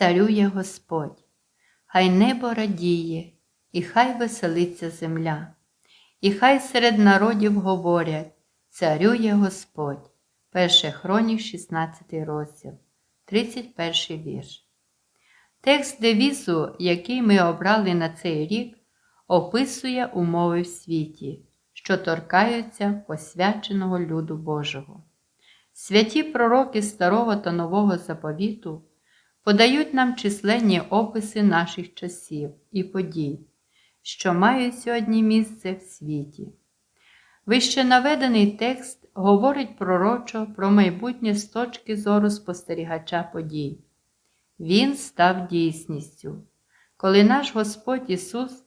царює Господь, хай небо радіє, і хай веселиться земля, і хай серед народів говорять, царює Господь. Перше Хронік, 16 розділ, 31 вірш. Текст девізу, який ми обрали на цей рік, описує умови в світі, що торкаються посвяченого люду Божого. Святі пророки Старого та Нового заповіту подають нам численні описи наших часів і подій, що мають сьогодні місце в світі. Вище наведений текст говорить пророчо про майбутнє з точки зору спостерігача подій. Він став дійсністю, коли наш Господь Ісус,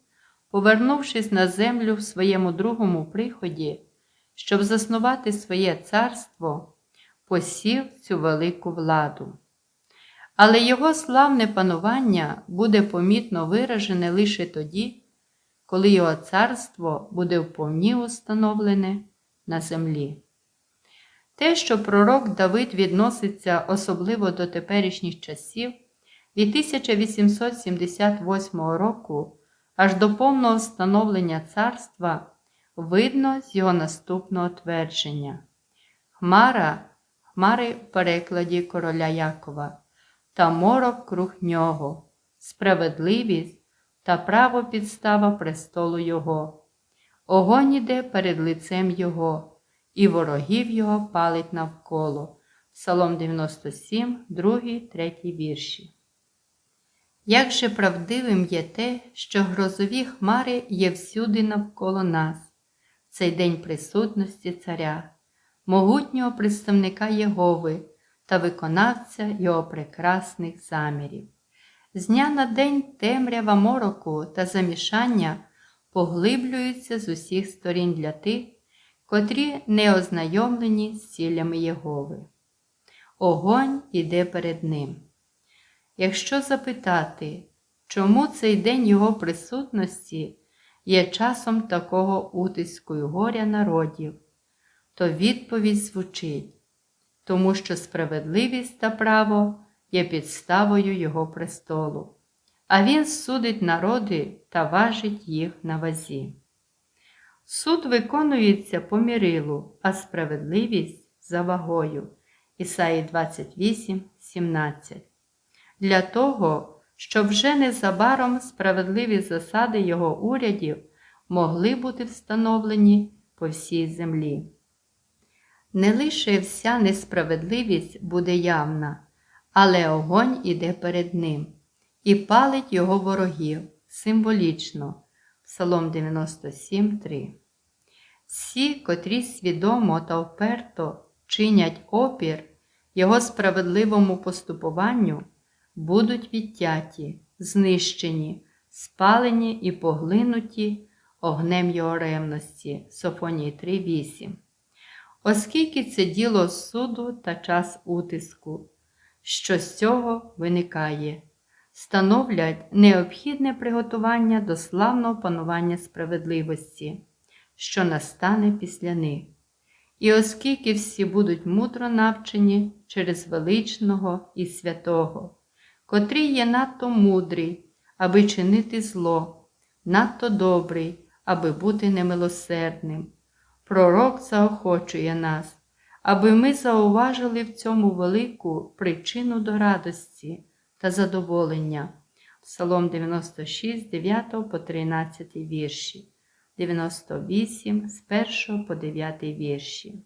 повернувшись на землю в своєму другому приході, щоб заснувати своє царство, посів цю велику владу. Але Його славне панування буде помітно виражене лише тоді, коли Його царство буде вповні установлене на землі. Те, що пророк Давид відноситься особливо до теперішніх часів, від 1878 року аж до повного встановлення царства видно з його наступного твердження. Хмара, хмари в перекладі короля Якова, та морок круг нього, справедливість та право підстава престолу Його. Огонь іде перед лицем Його, і ворогів Його палить навколо. Псалом 97, 2, 3 вірші. Як же правдивим є те, що грозові хмари є всюди навколо нас, цей день присутності Царя, могутнього представника Єгови та виконавця Його прекрасних замірів. З дня на день темрява мороку та замішання поглиблюються з усіх сторін для тих, котрі не ознайомлені з цілями Єгови. Огонь іде перед ним. Якщо запитати, чому цей день його присутності є часом такого утиску й горя народів, то відповідь звучить, тому що справедливість та право є підставою Його престолу, а Він судить народи та важить їх на вазі. Суд виконується по мірилу, а справедливість за вагою. Ісаї 28, 17 для того, щоб вже незабаром справедливі засади його урядів могли бути встановлені по всій землі. Не лише вся несправедливість буде явна, але огонь іде перед ним і палить його ворогів символічно. Псалом 97, 3. Всі, котрі свідомо та вперто чинять опір його справедливому поступуванню будуть відтяті, знищені, спалені і поглинуті огнем його ревності. Софонії 3.8. Оскільки це діло суду та час утиску, що з цього виникає, становлять необхідне приготування до славного панування справедливості, що настане після них. І оскільки всі будуть мудро навчені через величного і святого, котрий є надто мудрий, аби чинити зло, надто добрий, аби бути немилосердним. Пророк заохочує нас, аби ми зауважили в цьому велику причину до радості та задоволення. Псалом 96, 9 по 13 вірші, 98 з 1 по 9 вірші.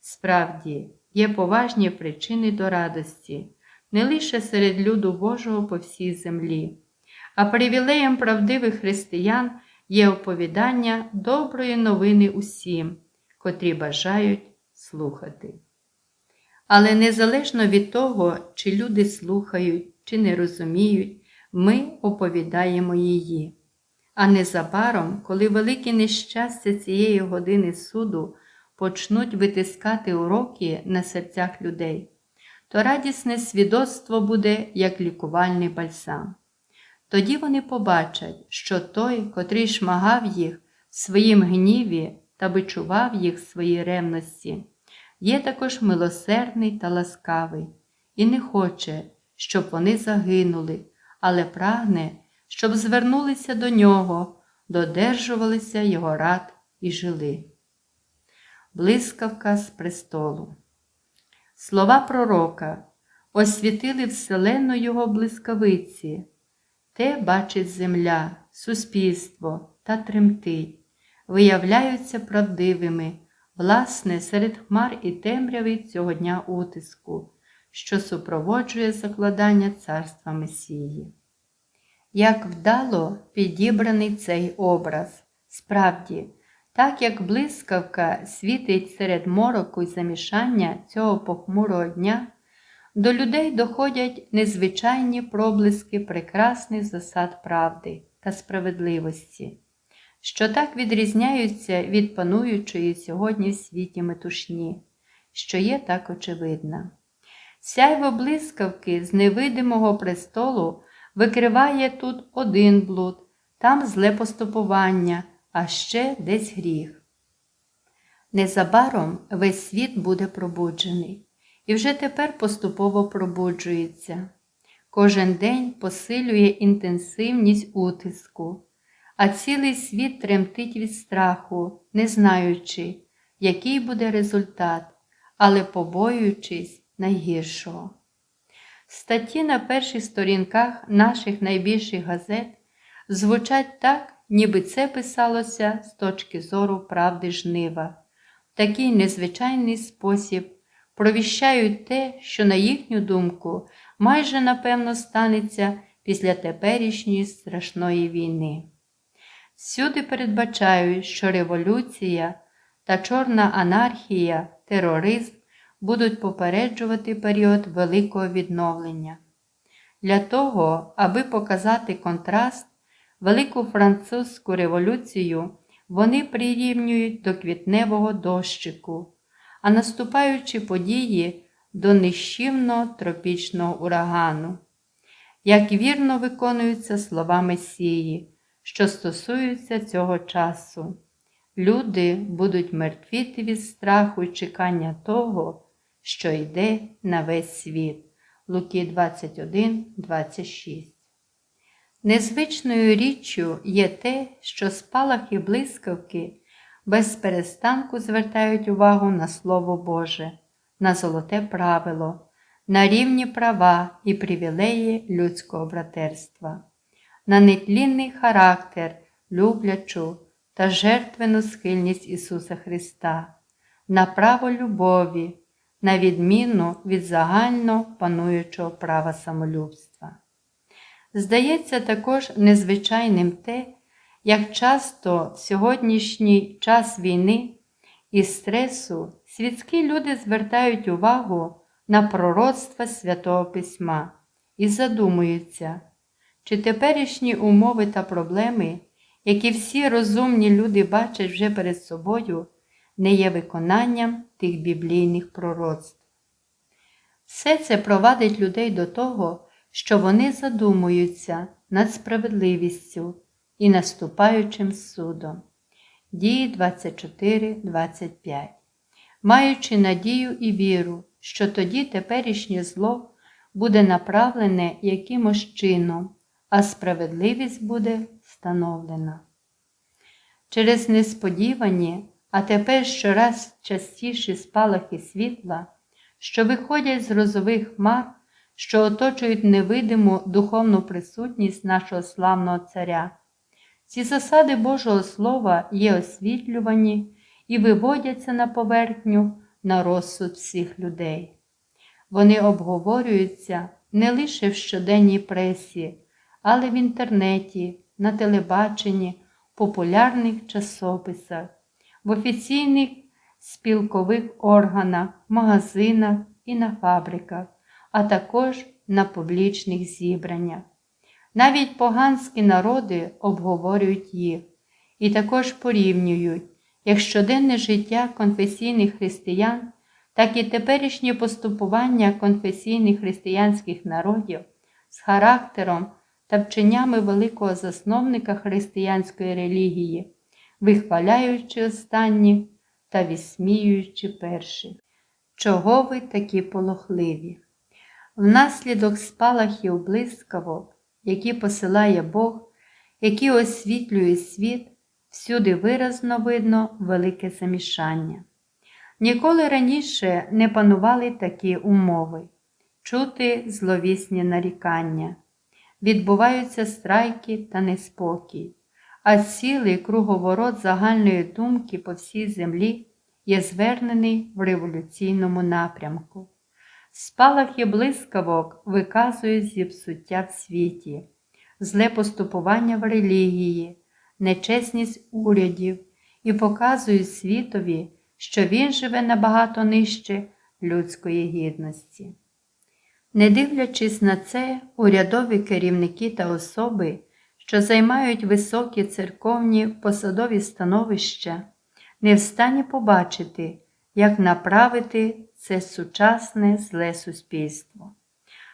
Справді, є поважні причини до радості, не лише серед люду Божого по всій землі, а привілеєм правдивих християн є оповідання доброї новини усім, котрі бажають слухати. Але незалежно від того, чи люди слухають, чи не розуміють, ми оповідаємо її. А незабаром, коли великі нещастя цієї години суду почнуть витискати уроки на серцях людей, то радісне свідоцтво буде як лікувальний бальсам. Тоді вони побачать, що той, котрий шмагав їх в своїм гніві та бичував їх в своїй ревності, є також милосердний та ласкавий і не хоче, щоб вони загинули, але прагне, щоб звернулися до нього, додержувалися його рад і жили. Блискавка з престолу. Слова пророка освітили вселену його блискавиці. Те бачить земля, суспільство та тремтить, виявляються правдивими, власне, серед хмар і темряви цього дня утиску, що супроводжує закладання царства Месії. Як вдало підібраний цей образ, справді, так як блискавка світить серед мороку й замішання цього похмурого дня, до людей доходять незвичайні проблиски прекрасних засад правди та справедливості, що так відрізняються від пануючої сьогодні в світі метушні, що є так очевидна. Сяйво блискавки з невидимого престолу викриває тут один блуд, там зле поступування, а ще десь гріх. Незабаром весь світ буде пробуджений і вже тепер поступово пробуджується. Кожен день посилює інтенсивність утиску, а цілий світ тремтить від страху, не знаючи, який буде результат, але побоюючись найгіршого. Статті на перших сторінках наших найбільших газет звучать так, ніби це писалося з точки зору правди жнива, такий незвичайний спосіб провіщають те, що, на їхню думку, майже напевно станеться після теперішньої страшної війни. Всюди передбачають, що революція та чорна анархія, тероризм будуть попереджувати період великого відновлення. Для того, аби показати контраст, Велику французьку революцію вони прирівнюють до квітневого дощику, а наступаючі події до нищівно тропічного урагану. Як вірно виконуються слова Месії, що стосуються цього часу, люди будуть мертвіти від страху і чекання того, що йде на весь світ. Луки 21, 26 Незвичною річчю є те, що спалахи блискавки без перестанку звертають увагу на Слово Боже, на золоте правило, на рівні права і привілеї людського братерства, на нетлінний характер, люблячу та жертвену схильність Ісуса Христа, на право любові, на відміну від загально пануючого права самолюбства. Здається також незвичайним те, як часто в сьогоднішній час війни і стресу світські люди звертають увагу на пророцтва Святого Письма і задумуються, чи теперішні умови та проблеми, які всі розумні люди бачать вже перед собою, не є виконанням тих біблійних пророцтв. Все це провадить людей до того, що вони задумуються над справедливістю і наступаючим судом. Дії 24, 25. Маючи надію і віру, що тоді теперішнє зло буде направлене якимось чином, а справедливість буде встановлена. Через несподівані, а тепер щораз частіші спалахи світла, що виходять з розових хмар, що оточують невидиму духовну присутність нашого славного Царя. Ці засади Божого Слова є освітлювані і виводяться на поверхню на розсуд всіх людей. Вони обговорюються не лише в щоденній пресі, але в інтернеті, на телебаченні, популярних часописах, в офіційних спілкових органах, магазинах і на фабриках а також на публічних зібраннях. Навіть поганські народи обговорюють їх і також порівнюють як щоденне життя конфесійних християн, так і теперішнє поступування конфесійних християнських народів з характером та вченнями великого засновника християнської релігії, вихваляючи останні та висміюючи перших. Чого ви такі полохливі? Внаслідок спалахів блискавок, які посилає Бог, які освітлюють світ, всюди виразно видно велике замішання. Ніколи раніше не панували такі умови, чути зловісні нарікання, відбуваються страйки та неспокій, а цілий круговорот загальної думки по всій землі є звернений в революційному напрямку. Спалахи блискавок виказують зіпсуття в світі, зле поступування в релігії, нечесність урядів і показують світові, що він живе набагато нижче людської гідності. Не дивлячись на це, урядові керівники та особи, що займають високі церковні посадові становища, не в стані побачити, як направити це сучасне зле суспільство.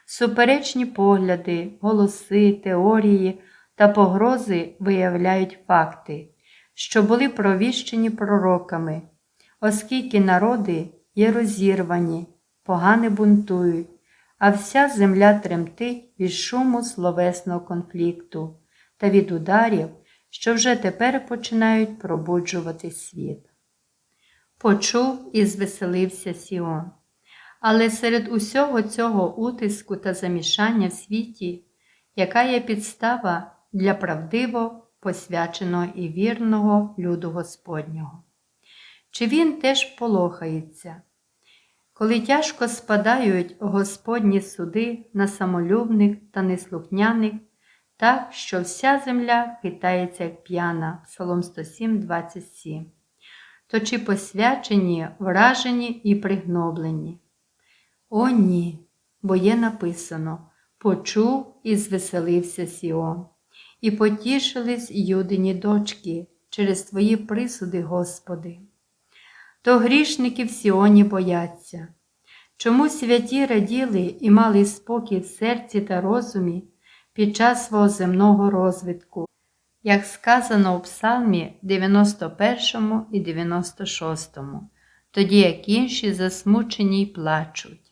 Суперечні погляди, голоси, теорії та погрози виявляють факти, що були провіщені пророками, оскільки народи є розірвані, погани бунтують, а вся земля тремтить від шуму словесного конфлікту та від ударів, що вже тепер починають пробуджувати світ. Почув і звеселився Сіон. Але серед усього цього утиску та замішання в світі, яка є підстава для правдиво посвяченого і вірного люду Господнього. Чи він теж полохається, коли тяжко спадають Господні суди на самолюбних та неслухняних, так, що вся земля хитається, як п'яна, Псалом 107, 27, то чи посвячені, вражені і пригноблені? О, ні, бо є написано почув і звеселився Сіон, і потішились юдині дочки через твої присуди, Господи. То грішники в Сіоні бояться. Чому святі раділи і мали спокій в серці та розумі під час свого земного розвитку, як сказано у Псалмі 91 і 96, тоді як інші засмучені й плачуть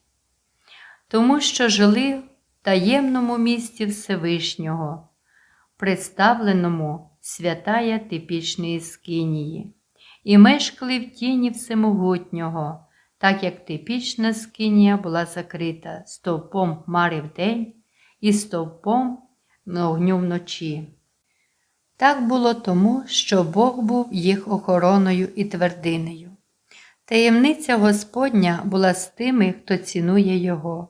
тому що жили в таємному місті Всевишнього, представленому святая типічної скинії, і мешкали в тіні всемогутнього, так як типічна скинія була закрита стовпом хмари вдень і стовпом огню вночі. Так було тому, що Бог був їх охороною і твердинею. Таємниця Господня була з тими, хто цінує Його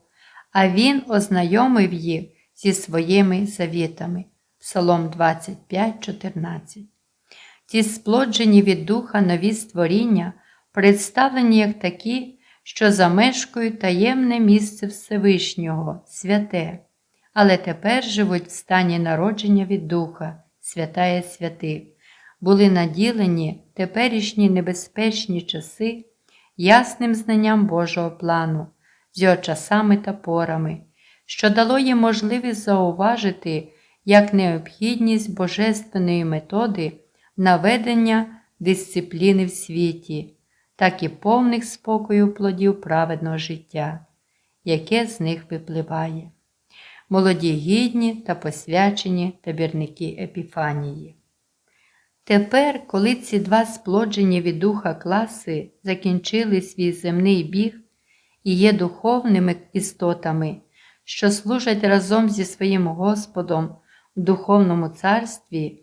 а Він ознайомив їх зі своїми завітами. Псалом 25, 14. Ті сплоджені від духа нові створіння, представлені як такі, що замешкують таємне місце Всевишнього, святе, але тепер живуть в стані народження від Духа, святає святих, були наділені теперішні небезпечні часи ясним знанням Божого плану з його часами та порами, що дало їм можливість зауважити як необхідність божественної методи наведення дисципліни в світі, так і повних спокою плодів праведного життя, яке з них випливає. Молоді гідні та посвячені табірники Епіфанії. Тепер, коли ці два сплоджені від духа класи закінчили свій земний біг, і є духовними істотами, що служать разом зі своїм Господом в духовному царстві,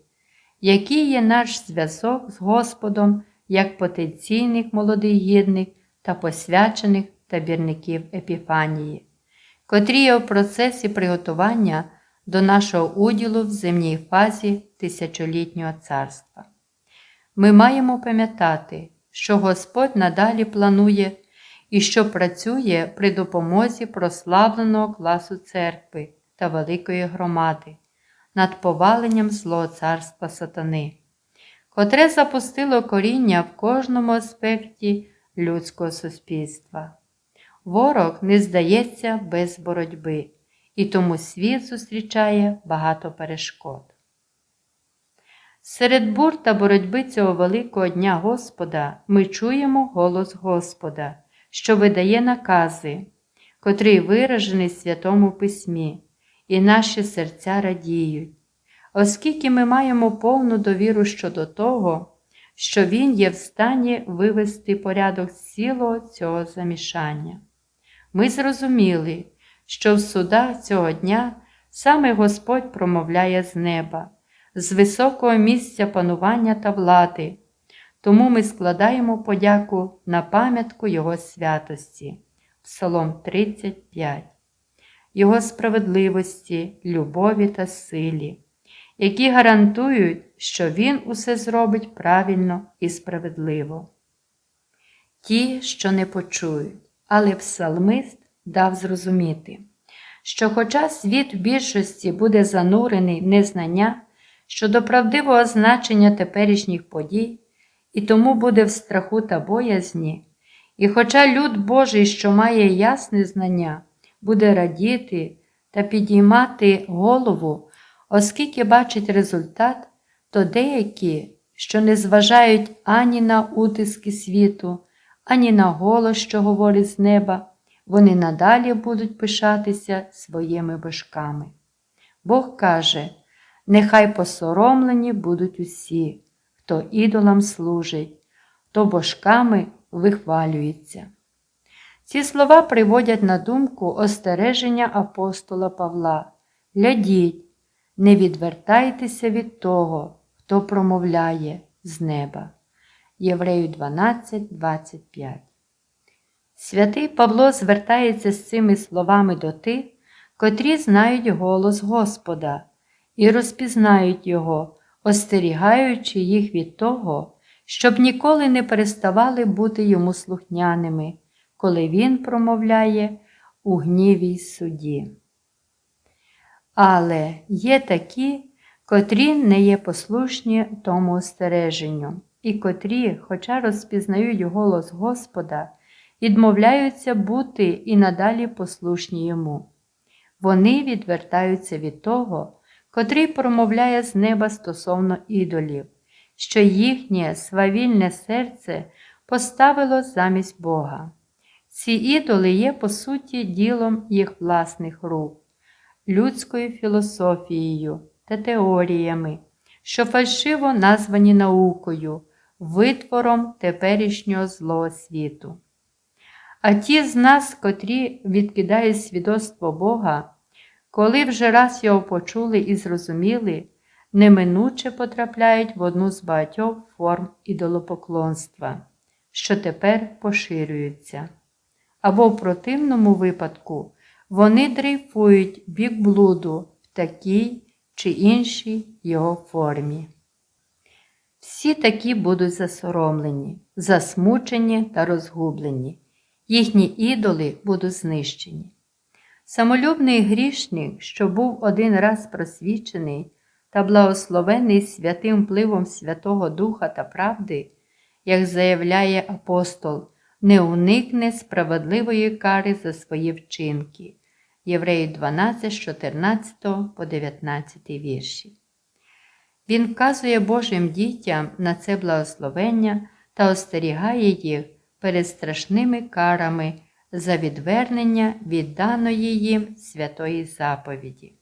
який є наш зв'язок з Господом як потенційних молодих гідних та посвячених табірників Епіфанії, котрі є в процесі приготування до нашого уділу в земній фазі тисячолітнього царства. Ми маємо пам'ятати, що Господь надалі планує і що працює при допомозі прославленого класу церкви та великої громади над поваленням злого царства сатани, котре запустило коріння в кожному аспекті людського суспільства. Ворог не здається без боротьби, і тому світ зустрічає багато перешкод. Серед бур та боротьби цього великого дня Господа ми чуємо голос Господа що видає накази, котрий виражений в Святому Письмі, і наші серця радіють, оскільки ми маємо повну довіру щодо того, що Він є в стані вивести порядок з цілого цього замішання. Ми зрозуміли, що в судах цього дня саме Господь промовляє з неба, з високого місця панування та влади, тому ми складаємо подяку на пам'ятку Його святості, Псалом 35, Його справедливості, любові та силі, які гарантують, що Він усе зробить правильно і справедливо. Ті, що не почують, але псалмист дав зрозуміти, що, хоча світ в більшості буде занурений в незнання щодо правдивого значення теперішніх подій, і тому буде в страху та боязні, і хоча люд Божий, що має ясне знання, буде радіти та підіймати голову, оскільки бачить результат, то деякі, що не зважають ані на утиски світу, ані на голос, що говорить з неба, вони надалі будуть пишатися своїми божками. Бог каже, нехай посоромлені будуть усі, хто ідолам служить, хто божками вихвалюється. Ці слова приводять на думку остереження апостола Павла. Глядіть, не відвертайтеся від того, хто промовляє з неба. Єврею 12, 25. Святий Павло звертається з цими словами до тих, котрі знають голос Господа і розпізнають Його, остерігаючи їх від того, щоб ніколи не переставали бути йому слухняними, коли Він промовляє у гніві й суді. Але є такі, котрі не є послушні тому остереженню, і котрі, хоча розпізнають голос Господа, відмовляються бути і надалі послушні йому. Вони відвертаються від того, котрий промовляє з неба стосовно ідолів, що їхнє свавільне серце поставило замість Бога. Ці ідоли є, по суті, ділом їх власних рук, людською філософією та теоріями, що фальшиво названі наукою, витвором теперішнього злого світу. А ті з нас, котрі відкидають свідоцтво Бога, коли вже раз його почули і зрозуміли, неминуче потрапляють в одну з багатьох форм ідолопоклонства, що тепер поширюються. Або в противному випадку вони дрейфують бік блуду в такій чи іншій його формі. Всі такі будуть засоромлені, засмучені та розгублені, їхні ідоли будуть знищені. Самолюбний грішник, що був один раз просвічений та благословений святим впливом Святого Духа та правди, як заявляє апостол, не уникне справедливої кари за свої вчинки. Євреї 12, 14 по 19 вірші. Він вказує Божим дітям на це благословення та остерігає їх перед страшними карами за відвернення від даної їм святої заповіді.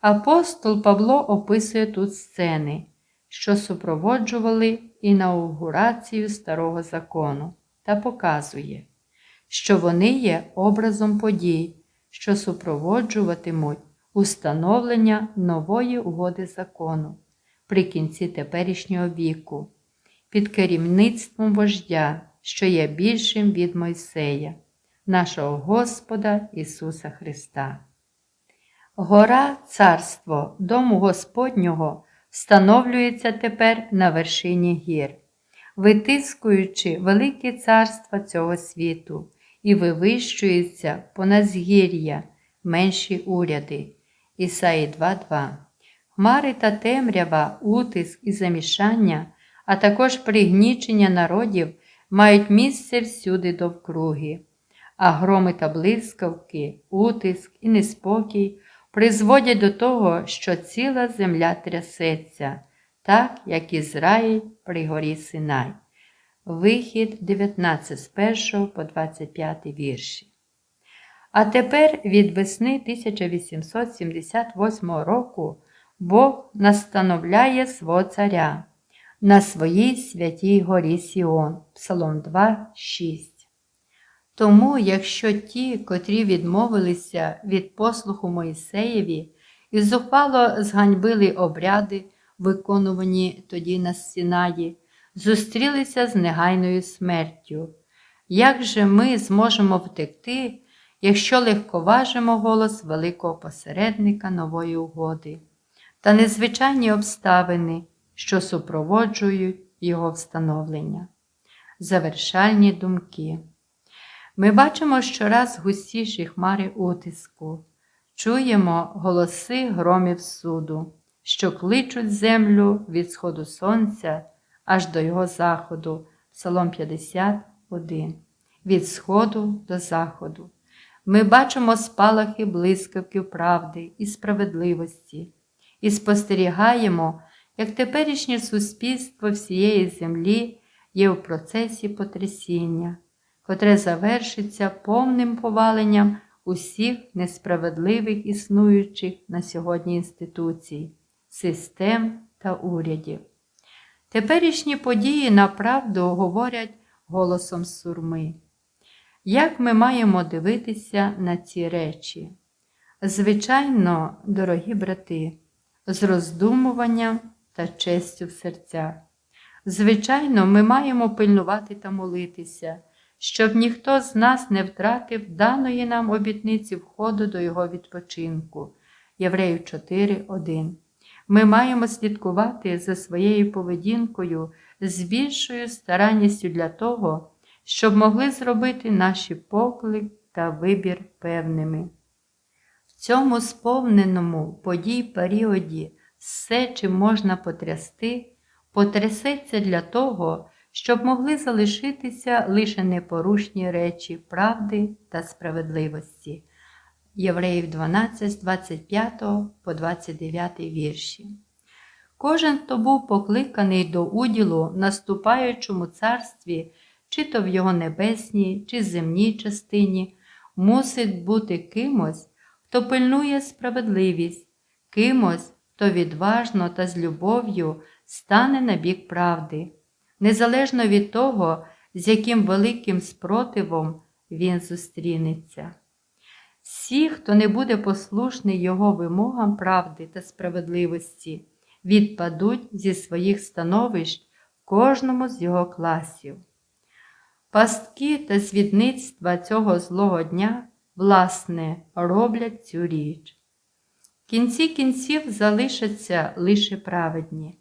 Апостол Павло описує тут сцени, що супроводжували інаугурацію старого закону, та показує, що вони є образом подій, що супроводжуватимуть установлення нової угоди закону при кінці теперішнього віку, під керівництвом вождя, що є більшим від Мойсея, нашого Господа Ісуса Христа. Гора Царство Дому Господнього встановлюється тепер на вершині гір, витискуючи велике царства цього світу і вивищується понад згір'я, менші уряди. Ісаї 2.2. Хмари та темрява, утиск і замішання, а також пригнічення народів мають місце всюди довкруги, а громи та блискавки, утиск і неспокій призводять до того, що ціла земля трясеться, так як Ізраїль при горі Синай. Вихід 19 з 1 по 25 вірші. А тепер від весни 1878 року Бог настановляє свого царя на своїй святій горі Сіон, Псалом 2, 6. Тому, якщо ті, котрі відмовилися від послуху Моїсеєві і зухвало зганьбили обряди, виконувані тоді на Сінаї, зустрілися з негайною смертю. Як же ми зможемо втекти, якщо легковажимо голос великого посередника нової угоди та незвичайні обставини, що супроводжують його встановлення? Завершальні думки. Ми бачимо щораз густіші хмари утиску, чуємо голоси громів суду, що кличуть землю від сходу сонця аж до його заходу, Псалом 51, від сходу до заходу. Ми бачимо спалахи блискавків правди і справедливості і спостерігаємо, як теперішнє суспільство всієї землі є в процесі потрясіння, котре завершиться повним поваленням усіх несправедливих існуючих на сьогодні інституцій, систем та урядів. Теперішні події направду говорять голосом сурми. Як ми маємо дивитися на ці речі? Звичайно, дорогі брати, з роздумуванням та честю в серцях. Звичайно, ми маємо пильнувати та молитися, щоб ніхто з нас не втратив даної нам обітниці входу до його відпочинку. Євреїв 4.1. Ми маємо слідкувати за своєю поведінкою з більшою старанністю для того, щоб могли зробити наші поклик та вибір певними. Цьому сповненому подій періоді все, чим можна потрясти, потрясеться для того, щоб могли залишитися лише непорушні речі правди та справедливості. Євреїв 12, з 25 по 29 вірші. Кожен, хто був покликаний до уділу в наступаючому царстві, чи то в його небесній, чи земній частині, мусить бути кимось, хто пильнує справедливість, кимось, хто відважно та з любов'ю стане на бік правди, незалежно від того, з яким великим спротивом він зустрінеться. Всі, хто не буде послушний його вимогам правди та справедливості, відпадуть зі своїх становищ кожному з його класів. Пастки та свідництва цього злого дня, власне, роблять цю річ. В кінці кінців залишаться лише праведні.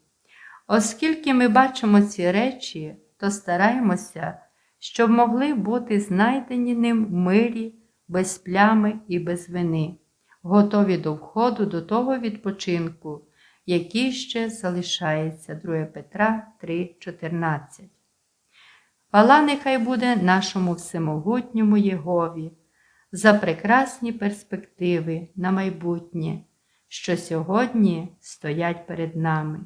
Оскільки ми бачимо ці речі, то стараємося, щоб могли бути знайдені ним в мирі, без плями і без вини, готові до входу до того відпочинку, який ще залишається 2 Петра 3,14. Хвала нехай буде нашому всемогутньому Єгові за прекрасні перспективи на майбутнє, що сьогодні стоять перед нами.